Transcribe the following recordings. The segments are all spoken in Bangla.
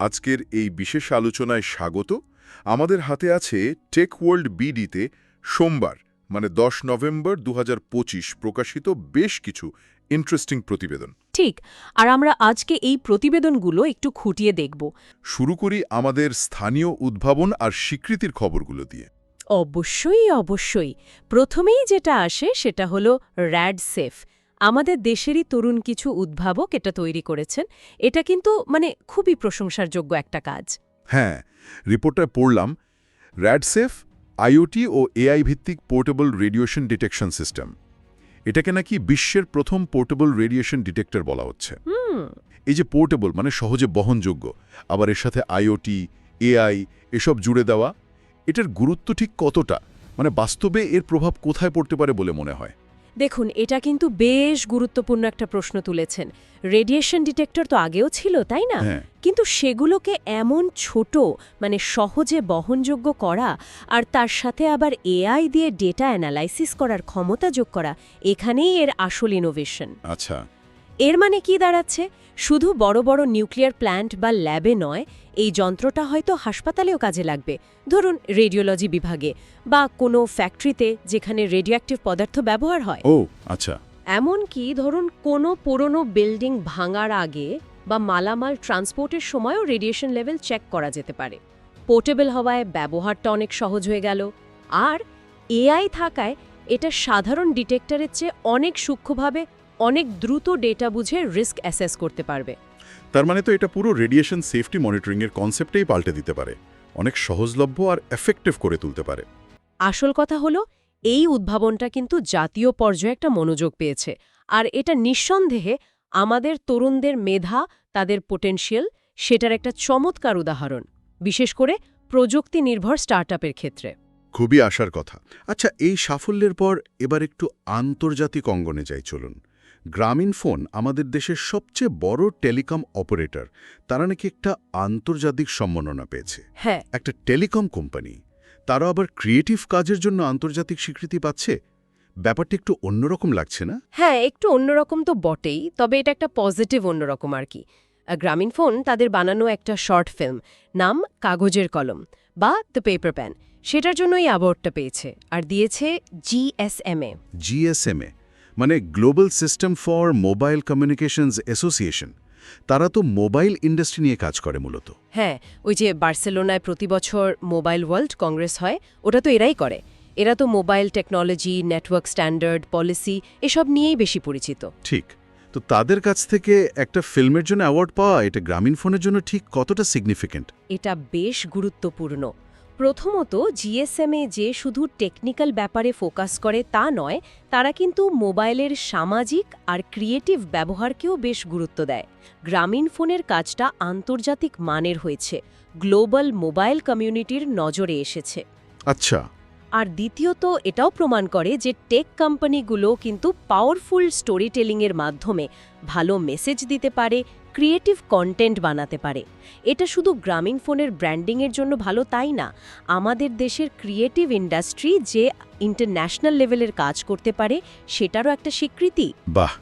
আজকের এই বিশেষ আলোচনায় স্বাগত। আমাদের হাতে আছে টেক ওয়ার্ল্ড বিডিতে সোমবার মানে দশ নভেম্বর দু হাজার পঁচিশ প্রকাশিত বেশ কিছু ইন্টারেস্টিং প্রতিবেদন। ঠিক আর আমরা আজকে এই প্রতিবেদনগুলো একটু খুঁটিয়ে দেখব। শুরু করি আমাদের স্থানীয় উদ্ভাবন আর স্বীকৃতির খবরগুলো দিয়ে। অবশ্যই অবশ্যই। প্রথমেই যেটা আসে সেটা হলো র্যাড সেফ। আমাদের দেশেরই তরুণ কিছু উদ্ভাবক এটা তৈরি করেছেন। এটা কিন্তু মানে খুবই প্রশংসার যোগ্য একটা কাজ। হ্যাঁ রিপোর্টটা পড়লাম র্যাডসেফ আইওটি ও এআই ভিত্তিক পোর্টেবল রেডিয়েশন ডিটেকশন সিস্টেম। এটাকে নাকি বিশ্বের প্রথম পোর্টেবল রেডিয়েশন ডিটেক্টর বলা হচ্ছে। হুম। এই যে পোর্টেবল মানে সহজে বহনযোগ্য আবার এর সাথে আইওটি এআই এসব জুড়ে দেওয়া এটার গুরুত্ব ঠিক কতটা? মানে বাস্তবে এর প্রভাব কোথায় পড়তে পারে বলে মনে হয়? দেখুন এটা কিন্তু বেশ গুরুত্বপূর্ণ একটা প্রশ্ন তুলেছেন। রেডিয়েশন ডিটেক্টর তো আগেও ছিল তাই না? হ্যাঁ। কিন্তু সেগুলোকে এমন ছোট মানে সহজে বহনযোগ্য করা আর তার সাথে আবার এআই দিয়ে ডেটা অ্যানালাইসিস করার ক্ষমতা যোগ করা এখানেই এর আসল ইনোভেশন আচ্ছা। এর মানে কি দাঁড়াচ্ছে? শুধু বড় বড় নিউক্লিয়ার প্ল্যান্ট বা ল্যাবে নয় এই যন্ত্রটা হয়তো হাসপাতালেও কাজে লাগবে। ধরুন রেডিওলজি বিভাগে বা কোনো ফ্যাক্টরিতে যেখানে রেডিওঅ্যাক্টিভ পদার্থ ব্যবহার হয়। ও আচ্ছা। এমনকি ধরুন কোনো পুরনো বিল্ডিং ভাঙার আগে বা মালামাল ট্রান্সপোর্টের সময়ও রেডিয়েশন লেভেল চেক করা যেতে পারে। পোর্টেবল হওয়ায় ব্যবহারটা অনেক সহজ হয়ে গেল। আর এআই থাকায় এটা সাধারণ ডিটেক্টরের চেয়ে অনেক সূক্ষ্মভাবে অনেক দ্রুত ডেটা বুঝে রিস্ক অ্যাসেস করতে পারবে। তার মানে তো এটা পুরো রেডিয়েশন সেফটি মনিটরিংয়ের কনসেপ্টেই পাল্টে দিতে পারে। অনেক সহজলভ্য আর এফেক্টিভ করে তুলতে পারে। আসল কথা হলো এই উদ্ভাবনটা কিন্তু জাতীয় পর্যায়ে একটা মনোযোগ পেয়েছে। আর এটা নিঃসন্দেহে আমাদের তরুণদের মেধা তাদের পোটেনশিয়াল সেটার একটা চমৎকার উদাহরণ বিশেষ করে প্রযুক্তি নির্ভর স্টার্টআপের ক্ষেত্রে। খুবই আশার কথা। আচ্ছা এই সাফল্যের পর এবার একটু আন্তর্জাতিক অঙ্গনে যাই চলুন। গ্রামীণ ফোন আমাদের দেশের সবচেয়ে বড় টেলিকম অপারেটর। তারা নাকি একটা আন্তর্জাতিক সম্মাননা পেয়েছে। হ্যাঁ। একটা টেলিকম কোম্পানি। তারা আবার ক্রিয়েটিভ কাজের জন্য আন্তর্জাতিক স্বীকৃতি পাচ্ছে? ব্যাপারটা একটু অন্যরকম লাগছে না? হ্যাঁ একটু অন্যরকম তো বটেই তবে এটা একটা পজিটিভ অন্যরকম আর কি। গ্রামীণ ফোন তাদের বানানো একটা শর্ট ফিল্ম নাম কাগজের কলম বা দ্য পেপার প্যান সেটার জন্য এই অ্যাওয়ার্ডটা পেয়েছে আর দিয়েছে জিএসএমএ জিএসএমএ মানে global system for mobile communications association তারা তো মোবাইল ইন্ডাস্ট্রি নিয়ে কাজ করে মূলত। হ্যাঁ ওই যে বার্সেলোনায় প্রতি বছর মোবাইল ওয়ার্ল্ড কংগ্রেস হয় ওটা তো এরাই করে। এরা তো mobile technology network standard policy এসব নিয়েই বেশি পরিচিত। ঠিক। তো তাদের কাছ থেকে একটা ফিল্মের জন্য অ্যাওয়ার্ড পাওয়া এটা গ্রামীণ ফোনের জন্য ঠিক কতটা সিগনিফিকেন্ট এটা বেশ গুরুত্বপূর্ণ। প্রথমত জিএসএমএ যে শুধু টেকনিক্যাল ব্যাপারে ফোকাস করে তা নয় তারা কিন্তু মোবাইলের সামাজিক আর ক্রিয়েটিভ ব্যবহারকেও বেশ গুরুত্ব দেয়। গ্রামীণ ফোনের কাজটা আন্তর্জাতিক মানের হয়েছে গ্লোবাল মোবাইল কমিউনিটির নজরে এসেছে। আচ্ছা। আর দ্বিতীয়ত এটাও প্রমাণ করে যে টেক কোম্পানিগুলো কিন্তু পাওয়ারফুল স্টোরি টেলিংয়ের মাধ্যমে ভালো মেসেজ দিতে পারে ক্রিয়েটিভ কন্টেন্ট বানাতে পারে। এটা শুধু গ্রামীণ ফোনের ব্র্যান্ডিংয়ের জন্য ভালো তাই না আমাদের দেশের ক্রিয়েটিভ ইন্ডাস্ট্রি যে ইন্টারন্যাশনাল লেভেলের কাজ করতে পারে সেটারও একটা স্বীকৃতি। বাহ!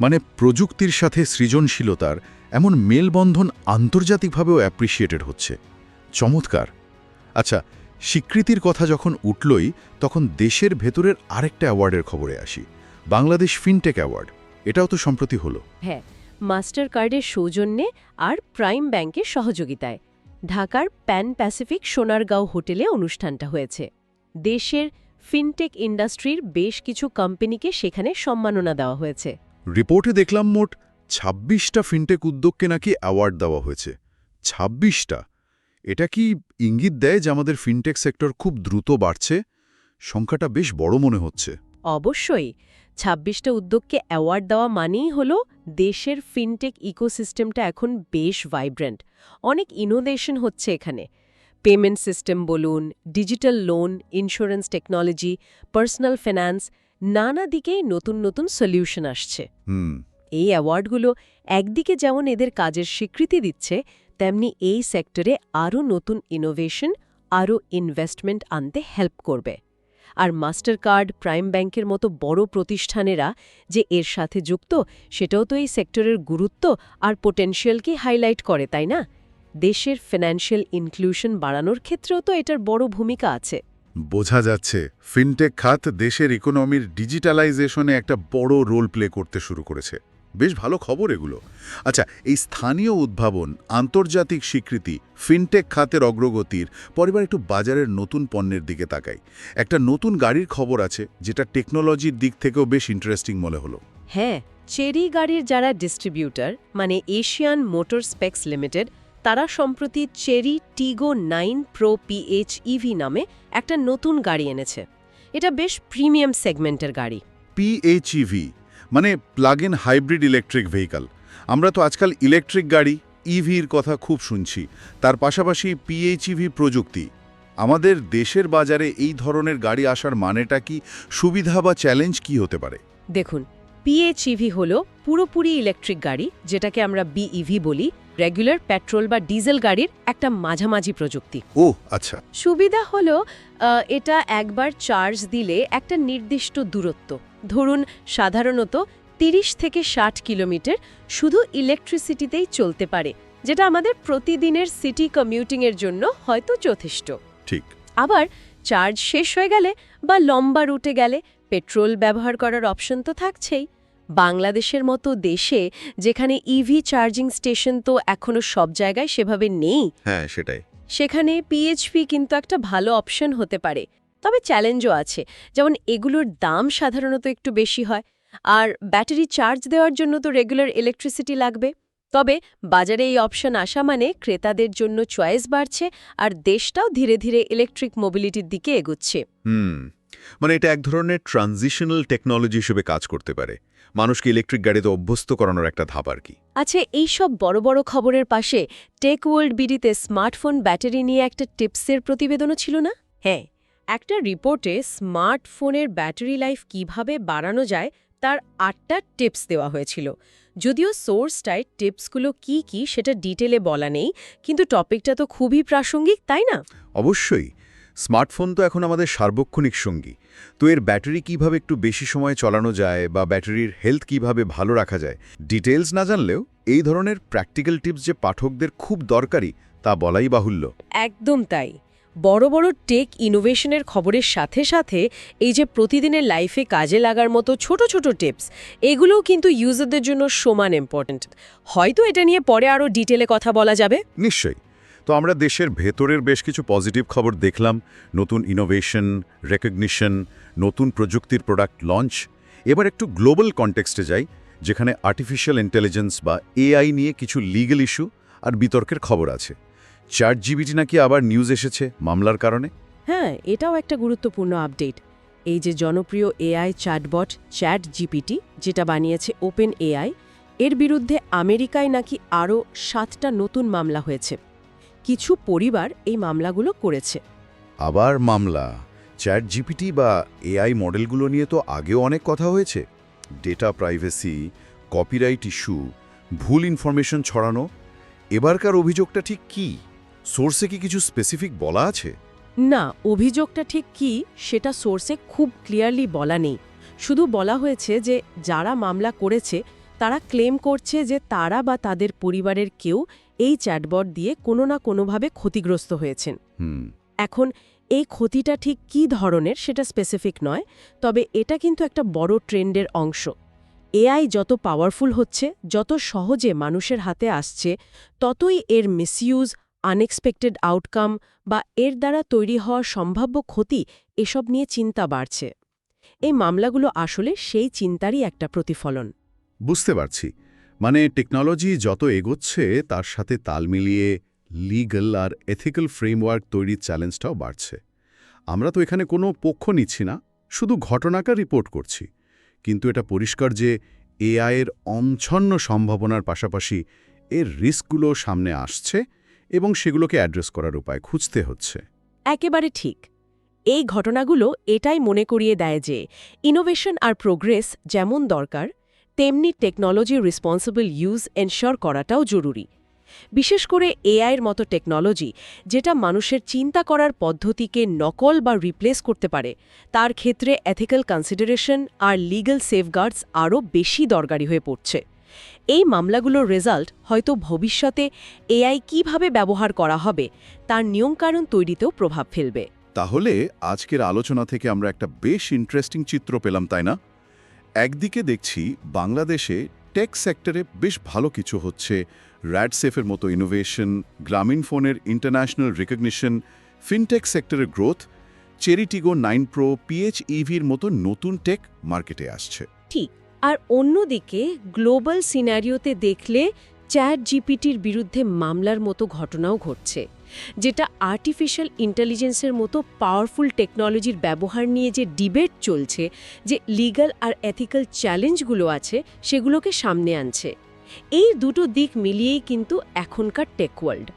মানে প্রযুক্তির সাথে সৃজনশীলতার এমন মেলবন্ধন আন্তর্জাতিকভাবেও অ্যাপ্রিসিয়েটেড হচ্ছে। চমৎকার! আচ্ছা স্বীকৃতির কথা যখন উঠলই তখন দেশের ভেতরের আরেকটা অ্যাওয়ার্ডের খবরে আসি বাংলাদেশ ফিনটেক অ্যাওয়ার্ড এটাও তো সম্প্রতি হলো। হ্যাঁ মাস্টার কার্ডের সৌজন্যে আর প্রাইম ব্যাংকের সহযোগিতায়। ঢাকার প্যান প্যাসিফিক সোনারগাঁও হোটেলে অনুষ্ঠানটা হয়েছে। দেশের ফিনটেক ইন্ডাস্ট্রির বেশ কিছু কোম্পানিকে সেখানে সম্মাননা দেওয়া হয়েছে। রিপোর্টে দেখলাম মোট ২৬টা ফিনটেক উদ্যোগকে নাকি অ্যাওয়ার্ড দেওয়া হয়েছে। ২৬টা এটা কি ইঙ্গিত দেয় যে আমাদের ফিনটেক সেক্টর খুব দ্রুত বাড়ছে? সংখ্যাটা বেশ বড় মনে হচ্ছে। অবশ্যই। ছাব্বিশটা উদ্যোগকে অ্যাওয়ার্ড দেওয়া মানেই হল দেশের ফিনটেক ইকোসিস্টেমটা এখন বেশ ভাইব্রেন্ট অনেক ইনোভেশন হচ্ছে এখানে। পেমেন্ট সিস্টেম বলুন digital loan insurance technology personal finance নানা দিকেই নতুন নতুন সলিউশন আসছে। এই অ্যাওয়ার্ডগুলো একদিকে যেমন এদের কাজের স্বীকৃতি দিচ্ছে তেমনি এই সেক্টরে আরও নতুন ইনোভেশন আরও ইনভেস্টমেন্ট আনতে হেল্প করবে। আর মাস্টার কার্ড প্রাইম ব্যাংকের মতো বড় প্রতিষ্ঠানেরা যে এর সাথে যুক্ত, সেটাও তো এই সেক্টরের গুরুত্ব আর পোটেনশিয়ালকে হাইলাইট করে, তাই না? দেশের ফিনান্সিয়াল ইনক্লুশন বাড়ানোর ক্ষেত্রেও তো এটার বড় ভূমিকা আছে। বোঝা যাচ্ছে ফিনটেক খাত দেশের ইকোনমির ডিজিটালাইজেশনে একটা বড় রোল প্লে করতে শুরু করেছে। বেশ ভালো খবর এগুলো। আচ্ছা এই স্থানীয় উদ্ভাবন আন্তর্জাতিক স্বীকৃতি ফিনটেক খাতের অগ্রগতির পরিবার একটু বাজারের নতুন পণ্যের দিকে তাকাই। একটা নতুন গাড়ির খবর আছে যেটা টেকনোলজির দিক থেকেও বেশ ইন্টারেস্টিং মনে হলো। হ্যাঁ চেরি গাড়ির যারা ডিস্ট্রিবিউটর মানে এশিয়ান মোটর স্পেক্স লিমিটেড তারা সম্প্রতি Chery Tiggo nine pro PH EV নামে একটা নতুন গাড়ি এনেছে। এটা বেশ প্রিমিয়াম সেগমেন্টের গাড়ি। পিএইচইভি? মানে plug in hybrid electric vehicle আমরা তো আজকাল ইলেকট্রিক গাড়ি ইভির কথা খুব শুনছি। তার পাশাপাশি পিএইচইভি প্রযুক্তি। আমাদের দেশের বাজারে এই ধরনের গাড়ি আসার মানেটা কি সুবিধা বা চ্যালেঞ্জ কি হতে পারে? দেখুন পিএইচইভি হল পুরোপুরি ইলেকট্রিক গাড়ি যেটাকে আমরা বিইভি বলি রেগুলার পেট্রোল বা ডিজেল গাড়ির একটা মাঝামাঝি প্রযুক্তি। ও আচ্ছা। সুবিধা হলো এটা একবার চার্জ দিলে একটা নির্দিষ্ট দূরত্ব। ধরুন সাধারণত ৩০ থেকে ষাট কিলোমিটার শুধু ইলেকট্রিসিটিতেই চলতে পারে যেটা আমাদের প্রতিদিনের সিটি কমিউটিংয়ের জন্য হয়তো যথেষ্ট। ঠিক। আবার চার্জ শেষ হয়ে গেলে বা লম্বা রুটে গেলে পেট্রোল ব্যবহার করার অপশন তো থাকছেই। বাংলাদেশের মতো দেশে যেখানে ইভি চার্জিং স্টেশন তো এখনও সব জায়গায় সেভাবে নেই হ্যাঁ সেটাই। সেখানে পিএইচপি কিন্তু একটা ভালো অপশন হতে পারে। তবে চ্যালেঞ্জও আছে। যেমন এগুলোর দাম সাধারণত একটু বেশি হয়। আর ব্যাটারি চার্জ দেওয়ার জন্য তো রেগুলার ইলেকট্রিসিটি লাগবে। তবে বাজারে এই অপশন আসা মানে ক্রেতাদের জন্য চয়েস বাড়ছে আর দেশটাও ধীরে ধীরে ইলেকট্রিক মোবিলিটির দিকে এগুচ্ছে। হুম মানে এটা এক ধরনের ট্রানজিশনাল টেকনোলজি হিসেবে কাজ করতে পারে। মানুষকে ইলেকট্রিক গাড়িতে অভ্যস্ত করানোর একটা ধাপ আর কি। আচ্ছা এইসব বড় বড় খবরের পাশে টেক ওয়ার্ল্ড বিডিতে স্মার্টফোন ব্যাটারি নিয়ে একটা টিপসের প্রতিবেদনও ছিল না? হ্যাঁ। একটা রিপোর্টে স্মার্টফোনের ব্যাটারি লাইফ কীভাবে বাড়ানো যায় তার আটটা টিপস দেওয়া হয়েছিল। যদিও সোর্সটায় টিপসগুলো কি কি সেটা ডিটেলে বলা নেই কিন্তু টপিকটা তো খুবই প্রাসঙ্গিক তাই না? অবশ্যই। স্মার্টফোন তো এখন আমাদের সার্বক্ষণিক সঙ্গী। তো এর ব্যাটারি কীভাবে একটু বেশি সময় চালানো যায় বা ব্যাটারির হেলথ কীভাবে ভালো রাখা যায় ডিটেলস না জানলেও এই ধরনের প্র্যাকটিক্যাল টিপস যে পাঠকদের খুব দরকারি তা বলাই বাহুল্য। একদম তাই। বড় বড় টেক ইনোভেশনের খবরের সাথে সাথে এই যে প্রতিদিনের লাইফে কাজে লাগার মতো ছোট ছোট টিপস, এগুলোও কিন্তু ইউজারদের জন্য সমান ইম্পর্ট্যান্ট হয়তো এটা নিয়ে পরে আরও ডিটেলে কথা বলা যাবে? নিশ্চয়ই। তো আমরা দেশের ভেতরের বেশ কিছু পজিটিভ খবর দেখলাম, নতুন ইনোভেশন রেকগনিশন নতুন প্রযুক্তির প্রোডাক্ট লঞ্চ এবার একটু গ্লোবাল কনটেক্সটে যাই, যেখানে আর্টিফিশিয়াল ইন্টেলিজেন্স বা এআই নিয়ে কিছু লিগ্যাল ইস্যু আর বিতর্কের খবর আছে। চার জিবিটি নাকি আবার নিউজ এসেছে মামলার কারণে? হ্যাঁ এটাও একটা গুরুত্বপূর্ণ আপডেট এই যে জনপ্রিয় এআই চ্যাটবট চ্যাট জিপিটি যেটা বানিয়েছে ওপেন এআই এর বিরুদ্ধে আমেরিকায় নাকি আরও সাতটা নতুন মামলা হয়েছে। কিছু পরিবার এই মামলাগুলো করেছে। আবার মামলা। চ্যাট জিপিটি বা এআই মডেলগুলো নিয়ে তো আগেও অনেক কথা হয়েছে। ডেটা প্রাইভেসি কপিরাইট ইস্যু ভুল ইনফরমেশন ছড়ানো। এবারকার অভিযোগটা ঠিক কি? সোর্সে কি কিছু স্পেসিফিক বলা আছে? না অভিযোগটা ঠিক কি সেটা সোর্সে খুব ক্লিয়ারলি বলা নেই। শুধু বলা হয়েছে যে যারা মামলা করেছে তারা ক্লেম করছে যে তারা বা তাদের পরিবারের কেউ এই চ্যাটবট দিয়ে কোনো না কোনোভাবে ক্ষতিগ্রস্ত হয়েছেন। এখন এই ক্ষতিটা ঠিক কী ধরনের সেটা স্পেসিফিক নয় তবে এটা কিন্তু একটা বড় ট্রেন্ডের অংশ। এআই যত পাওয়ারফুল হচ্ছে যত সহজে মানুষের হাতে আসছে ততই এর মিসইউজ আনএক্সপেক্টেড আউটকাম বা এর দ্বারা তৈরি হওয়া সম্ভাব্য ক্ষতি এসব নিয়ে চিন্তা বাড়ছে। এই মামলাগুলো আসলে সেই চিন্তারই একটা প্রতিফলন। বুঝতে পারছি। মানে টেকনোলজি যত এগোচ্ছে, তার সাথে তাল মিলিয়ে লিগ্যাল আর এথিক্যাল ফ্রেমওয়ার্ক তৈরির চ্যালেঞ্জটাও বাড়ছে। আমরা তো এখানে কোনো পক্ষ নিচ্ছি না, শুধু ঘটনাটা রিপোর্ট করছি। কিন্তু এটা পরিষ্কার যে এআইয়ের অমছন্ন সম্ভাবনার পাশাপাশি এর রিস্কগুলো সামনে আসছে এবং সেগুলোকে অ্যাড্রেস করার উপায় খুঁজতে হচ্ছে। একেবারে ঠিক। এই ঘটনাগুলো এটাই মনে করিয়ে দেয় যে ইনোভেশন আর প্রোগ্রেস যেমন দরকার, তেমনি টেকনোলজি রেসপন্সিবল ইউজ এনশোর করাটাও জরুরি। বিশেষ করে এআইয়ের মতো টেকনোলজি যেটা মানুষের চিন্তা করার পদ্ধতিকে নকল বা রিপ্লেস করতে পারে, তার ক্ষেত্রে এথিক্যাল কনসিডারেশন আর লিগ্যাল সেফগার্ডস আরও বেশি দরকারি হয়ে পড়ছে। এই মামলাগুলোর রেজাল্ট হয়তো ভবিষ্যতে এআই কীভাবে ব্যবহার করা হবে তার নিয়মকানুন তৈরিতেও প্রভাব ফেলবে। তাহলে আজকের আলোচনা থেকে আমরা একটা বেশ ইন্টারেস্টিং চিত্র পেলাম তাই না? একদিকে দেখছি বাংলাদেশে টেক সেক্টরে বেশ ভালো কিছু হচ্ছে। র্যাডসেফের মতো ইনোভেশন গ্রামীণ ফোনের ইন্টারন্যাশনাল রিকগনিশন ফিনটেক সেক্টরের growth Chery Tiggo nine pro পিএইচইভির মতো নতুন টেক মার্কেটে আসছে। ঠিক। আর অন্যদিকে গ্লোবাল সিনারিওতে দেখলে চ্যাট জিপিটির বিরুদ্ধে মামলার মতো ঘটনাও ঘটছে যেটা আর্টিফিশিয়াল ইন্টেলিজেন্সের মতো পাওয়ারফুল টেকনোলজির ব্যবহার নিয়ে যে ডিবেট চলছে যে লিগ্যাল আর এথিক্যাল চ্যালেঞ্জগুলো আছে সেগুলোকে সামনে আনছে। এই দুটো দিক মিলিয়েই কিন্তু এখনকার টেক ওয়ার্ল্ড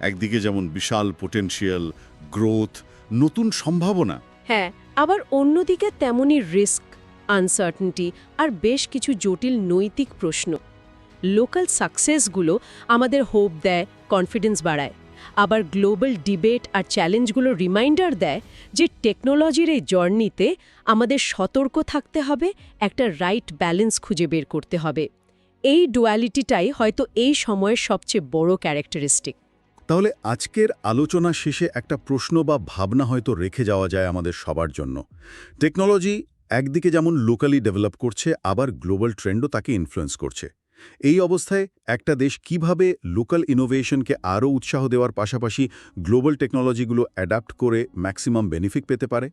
একদিকে যেমন বিশাল পোটেনশিয়াল গ্রোথ নতুন সম্ভাবনা। হ্যাঁ আবার অন্যদিকে তেমনই রিস্ক আনসার্টেনটি আর বেশ কিছু জটিল নৈতিক প্রশ্ন। লোকাল সাকসেসগুলো আমাদের হোপ দেয় কনফিডেন্স বাড়ায়। আবার গ্লোবাল ডিবেট আর চ্যালেঞ্জগুলো রিমাইন্ডার দেয় যে টেকনোলজির এই জার্নিতে আমাদের সতর্ক থাকতে হবে, একটা রাইট ব্যালেন্স খুঁজে বের করতে হবে। এই ডুয়ালিটিটাই হয়তো এই সময়ের সবচেয়ে বড় ক্যারেক্টারিস্টিক তাহলে আজকের আলোচনা শেষে একটা প্রশ্ন বা ভাবনা হয়তো রেখে যাওয়া যায় আমাদের সবার জন্য। টেকনোলজি একদিকে যেমন লোকালি ডেভেলপ করছে, আবার গ্লোবাল ট্রেন্ডও তাকে ইনফ্লুয়েন্স করছে। এই অবস্থায় একটা দেশ কীভাবে লোকাল ইনোভেশনকে আরও উৎসাহ দেওয়ার পাশাপাশি গ্লোবাল টেকনোলজিগুলো অ্যাডাপ্ট করে ম্যাক্সিমাম বেনিফিট পেতে পারে?